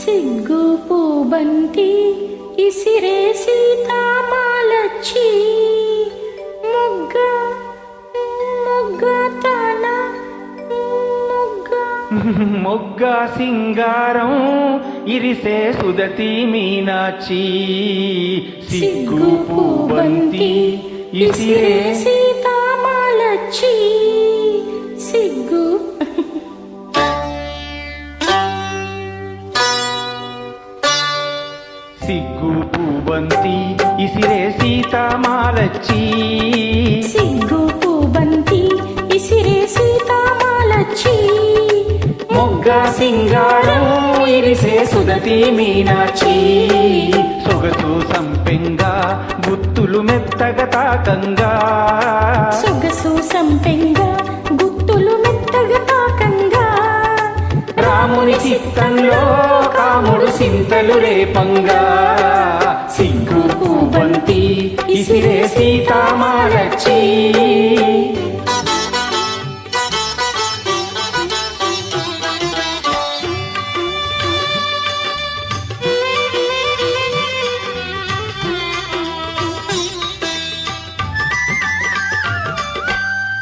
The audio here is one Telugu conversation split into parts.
సిగ్గు పూబంతి ఇసిరే సీతామాలచ్చి మొగ్గ మొగ్గ తన మొగ్గ. సింగారం ఇరిసే సుదతి మీనాచి సిగ్గు పూబంతి ఇసిరే సిగ్గు పూబంతి ఇసిరే సీతామాలచ్చి. సిగ్గు పూబంతి ఇసిరే సీతామాలచ్చి. మొగ్గ సింగారం ఇరిసే సుదతి మీనాచి సొగసు సంపెంగా గుత్తులు మెత్తగ తాకంగా. సొగసు సంపెంగా గుత్తులు మెత్తగా తాకంగా. రాముని చిత్తంలో సింతలు రేపంగా. సిగ్గు బంతి ఇసిరే సీతామాలచ్చి.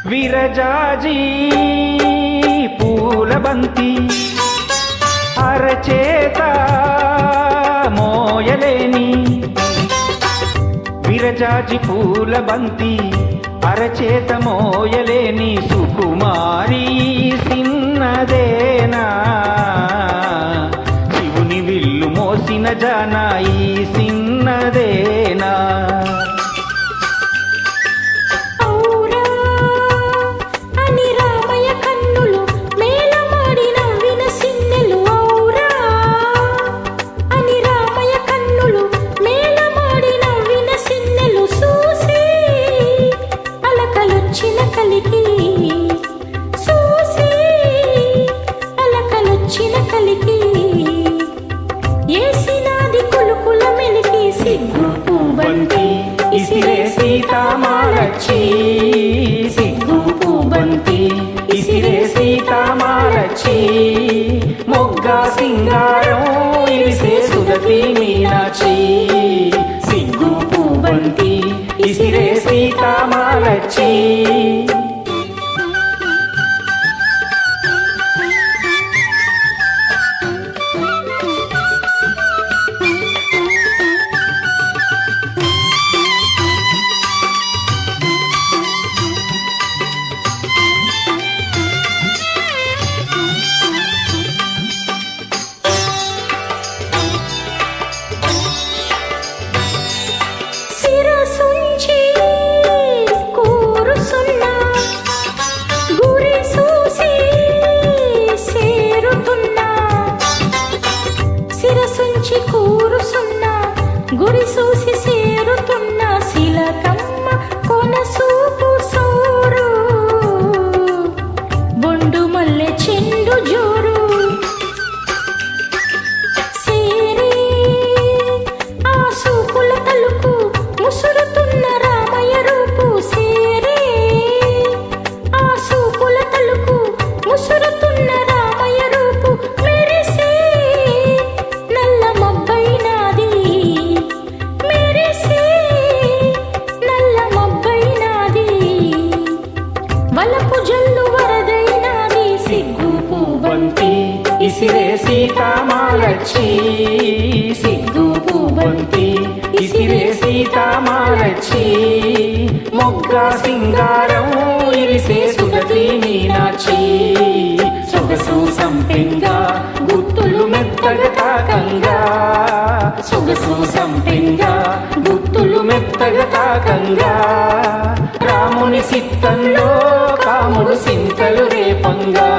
విరజాజీ పూలబంతి. విరజాజి పూలబంతి అరచేత మోయలేని సుకుమారి సిన్నదేనా? పూబంతి ఇసిరే సీతామాలచ్చి. సిగ్గు పూబంతి ఇసిరే సీతామాలచ్చి. మొగ్గా సింగారం ఇరిసే సుదతి మీనాచి సిగ్గు పూబంతి ఇసిరే సీతామాలచ్చి. so ఇసిరే సీతామాలక్షి సిగ్గు పూబంతి ఇసిరే సీతామాలక్షి మొగ్గ సింగారం ఇరిసే సుగతి మీనాక్షి సొగసు సంపింగా గుత్తులు మెత్తగా తాకంగా సొగసు సంపింగా గుత్తులు మెత్తగా తాకంగా రాముని సిత్తంలో కాముడు సింతలు రేపంగా.